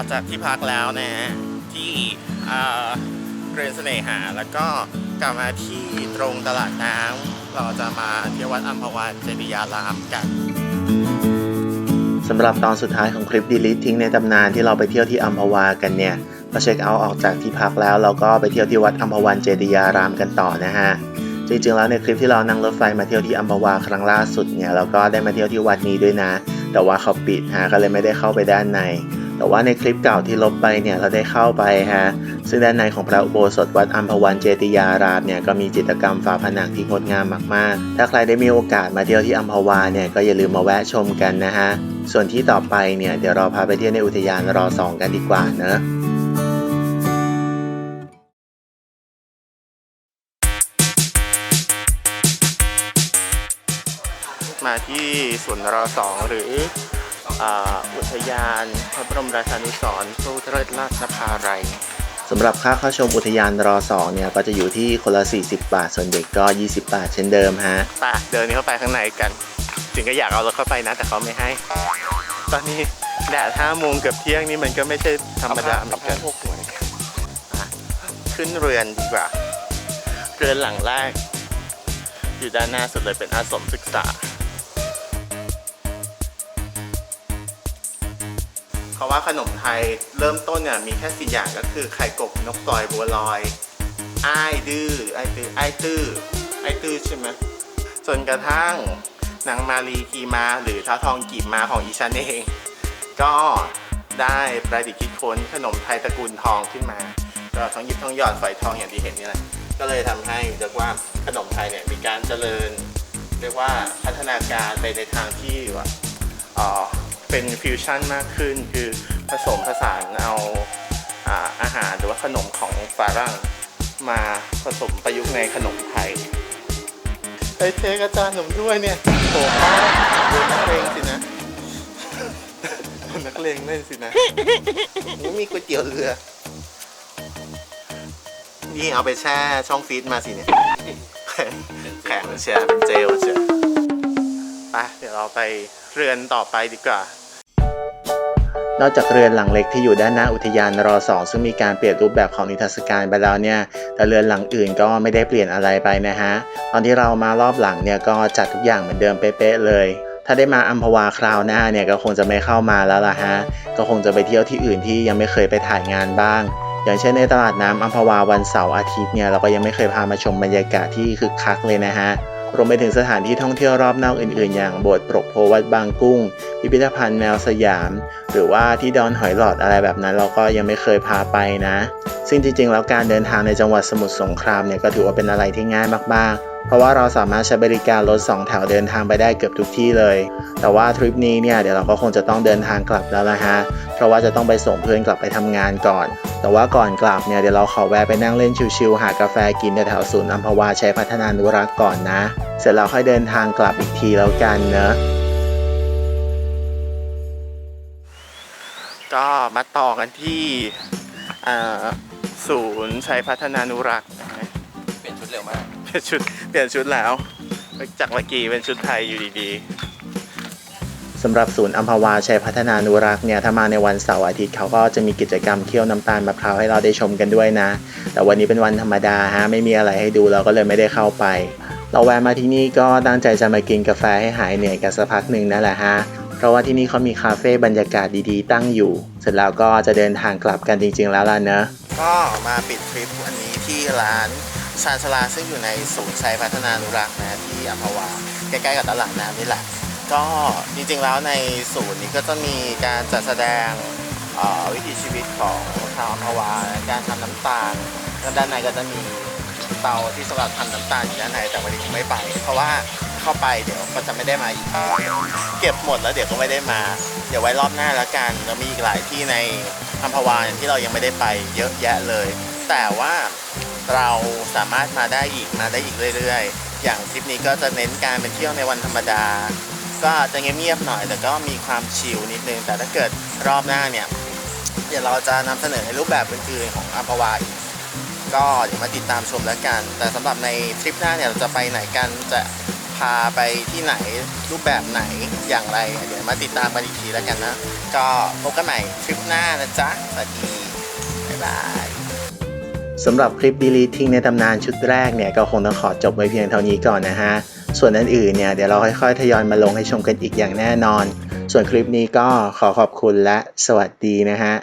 อกจากที่พักแล้วนะที่เรือนเสน่หา แล้วก็กลับมาที่ตรงตลาดน้ำเราจะมาเที่ยววัดอัมพวันเจดียารามกันสำหรับตอนสุดท้ายของคลิปดีลิททิ้งในตำนานที่เราไปเที่ยวที่อัมพวากันเนี่ยก็เช็คเอาท์ออกจากที่พักแล้วเราก็ไปเที่ยวที่วัดอัมพวันเจดียารามกันต่อนะฮะจริงๆแล้วในคลิปที่เรานั่งรถไฟมาเที่ยวที่อัมพวาครั้งล่าสุดเนี่ยเราก็ได้มาเที่ยวที่วัดนี้ด้วยนะ แต่ว่าเขาปิดฮะก็เลยไม่ได้เข้าไปด้านใน แต่ว่าในคลิปเก่าที่ลบไปเนี่ยเราได้เข้าไปฮะซึ่งด้านในของพระอุโบสถวัดอัมพวันเจติยารามเนี่ยก็มีจิตรกรรมฝาผนังที่งดงามมากๆ ถ้าใครได้มีโอกาสมาเที่ยวที่อัมพวาเนี่ยก็อย่าลืมมาแวะชมกันนะฮะส่วนที่ต่อไปเนี่ยเดี๋ยวเราพาไปเที่ยวในอุทยานรอสองกันดีกว่าเนอะมาที่สวนรอสองหรือ อ่าอุทยานพระบรมราชานุสรณ์พระพุทธราชนภาไรย์สำหรับค่าเข้าชมอุทยานรอสองเนี่ยก็จะอยู่ที่คนละ 40 บาท ส่วนเด็กก็ 20 บาทเช่นเดิมฮะไปเดินเข้าไปข้างในกัน ถึงก็อยากเอารถเข้าไปนะแต่เขาไม่ให้ ตอนนี้แดดห้าโมงเกือบเที่ยงนี่มันก็ไม่ใช่ธรรมดาเหมือนกันอะขึ้นเรือนดีกว่า เรือนหลังแรก อยู่ด้านหน้าสุดเลยเป็นอาสมศึกษา ราะว่าขนมไทยเริ่มต้นเนี่ยมีแค่สี่อย่างก็คือไข่กบนกต่อยบัวลอยอ้ายดื้อไอ้ตื้อไอ้ตื้อไอ้ตื้อใช่ไหมจนกระทั่งนางมารีกีมาหรือท้าทองกีมาของอีชันเอง ก็ได้ประดิษฐ์คิดค้นขนมไทยตระกูลทองขึ้นมา ก็ทองหยิบทองหยอดฝอยทองอย่างที่เห็นนี่แหละก็เลยทำให้เรียกว่าขนมไทยเนี่ยมีการเจริญ เรียกว่าพัฒนาการไปในทางที่ว่า เอ่อเป็นฟิวชั่นมากขึ้น คือผสมผสานเอาอ่าอาหารหรือว่าขนมของฝรั่งมาผสมประยุกต์ในขนมไทยไอ้ยเทกอาจารย์หนุ่มด้วยเนี่ยโอ้ป้าโดนนักเลงสินะโดนนักเลงเล่นสินะนี่มีก๋วยเตี๋ยวเรือ นี่เอาไปแช่ช่องฟรีซมาสิเนี่ย แข็งเชียร์เป็นเจลเชียร์ไปเดี๋ยวเราไปเรือนต่อไปดีกว่า นอกจากเรือนหลังเล็กที่อยู่ด้านหน้าอุทยานรอสองซึ่งมีการเปลี่ยนรูปแบบของนิทรรศการไปแล้วเนี่ยแต่เรือนหลังอื่นก็ไม่ได้เปลี่ยนอะไรไปนะฮะตอนที่เรามารอบหลังเนี่ยก็จัดทุกอย่างเหมือนเดิมเป๊ะๆเลยถ้าได้มาอัมพวาคราวหน้าเนี่ยก็คงจะไม่เข้ามาแล้วล่ะฮะ ก็คงจะไปเที่ยวที่อื่นที่ยังไม่เคยไปถ่ายงานบ้าง อย่างเช่นในตลาดน้ำอัมพวาวันเสาร์อาทิตย์เนี่ยเราก็ยังไม่เคยพามาชมบรรยากาศที่คึกคักเลยนะฮะ รวมไปถึงสถานที่ท่องเที่ยวรอบนอกอื่น ๆ อย่างโบสถ์ปรกโพวัดบางกุ้ง พิพิธภัณฑ์แมวสยาม หรือว่าที่ดอนหอยหลอดอะไรแบบนั้น เราก็ยังไม่เคยพาไปนะ ซึ่งจริง ๆ แล้วการเดินทางในจังหวัดสมุทรสงครามเนี่ยก็ถือว่าเป็นอะไรที่ง่ายมาก ๆเพราะว่าเราสามารถใช้บริการรถสองแถวเดินทางไปได้เกือบทุกที่เลย แต่ว่าทริปนี้เนี่ยเดี๋ยวเราก็คงจะต้องเดินทางกลับแล้วละฮะ เพราะว่าจะต้องไปส่งเพื่อนกลับไปทำงานก่อน แต่ว่าก่อนกลับเนี่ยเดี๋ยวเราขอแวะไปนั่งเล่นชิวๆหากาแฟกินแถวๆศูนย์อัมพวาชัยพัฒนานุรักษ์ก่อนนะ เสร็จแล้วค่อยเดินทางกลับอีกทีแล้วกันเนอะก็มาต่อกันที่อ่าศูนย์ชัยพัฒนานุรักษ์นะฮะเปลี่ยนชุดเร็วมาก เปลี่ยนชุดเปลี่ยนชุดแล้ว จากเมื่อกี้เป็นชุดไทยอยู่ดี สำหรับศูนย์อัมพวาชัยพัฒนานุรักษ์เนี่ยถ้ามาในวันเสาร์อาทิตย์เขาก็จะมีกิจกรรมเคี่ยวน้ำตาลมะพร้าวให้เราได้ชมกันด้วยนะ แต่วันนี้เป็นวันธรรมดาฮะไม่มีอะไรให้ดูเราก็เลยไม่ได้เข้าไป เราแวะมาที่นี่ก็ตั้งใจจะมากินกาแฟให้หายเหนื่อยกันสักพักหนึ่งนั่นแหละฮะเพราะว่าที่นี่เขามีคาเฟ่บรรยากาศดีๆ ตั้งอยู่ เสร็จแล้วก็จะเดินทางกลับกันจริง ๆ แล้วล่ะเนอะก็มาปิดทริปวันนี้ที่ร้านชานชลาซึ่งอยู่ในศูนย์ชัยพัฒนานุรักษ์นะที่อัมพวาใกล้ๆกับตลาดน้ำนี่แหละ ก็จริงๆแล้วในศูนย์นี้ก็จะมีการจัดแสดงวิถีชีวิตของชาวอัมพวาการทำน้ำตาลด้านในก็จะมีเตาที่สำหรับทำน้ำตาลอยู่ด้านในแต่วันนี้คงไม่ไป เพราะว่าเข้าไปเดี๋ยวก็จะไม่ได้มาอีกเก็บหมดแล้วเดี๋ยวก็ไม่ได้มา เดี๋ยวไว้รอบหน้าแล้วกันแล้วมีอีกหลายที่ในอัมพวาที่เรายังไม่ได้ไปเยอะแยะเลย แต่ว่าเราสามารถมาได้อีกมาได้อีกเรื่อย ๆ อย่างทริปนี้ก็จะเน้นการเป็นเที่ยวในวันธรรมดา ก็อาจจะเงียบๆหน่อย แต่ก็มีความชิลนิดนึง แต่ถ้าเกิดรอบหน้าเนี่ย เดี๋ยวเราจะนำเสนอในรูปแบบอื่นๆของอัมพวาอีกก็เดี๋ยวมาติดตามชมแล้วกัน แต่สำหรับในทริปหน้าเนี่ยเราจะไปไหนกันจะพาไปที่ไหนรูปแบบไหนอย่างไร เดี๋ยวมาติดตามกันอีกทีแล้วกันนะ ก็พบกันใหม่คลิปหน้านะจ๊ะ สวัสดี บ๊ายบายสำหรับคลิป Delete ทิ้งในตำนานชุดแรกเนี่ย ก็คงต้องขอจบไว้เพียงเท่านี้ก่อนนะฮะ ส่วนอื่นๆเนี่ยเดี๋ยวเราค่อยๆ ทยอยมาลงให้ชมกันอีกอย่างแน่นอน ส่วนคลิปนี้ก็ขอขอบคุณและสวัสดีนะฮะ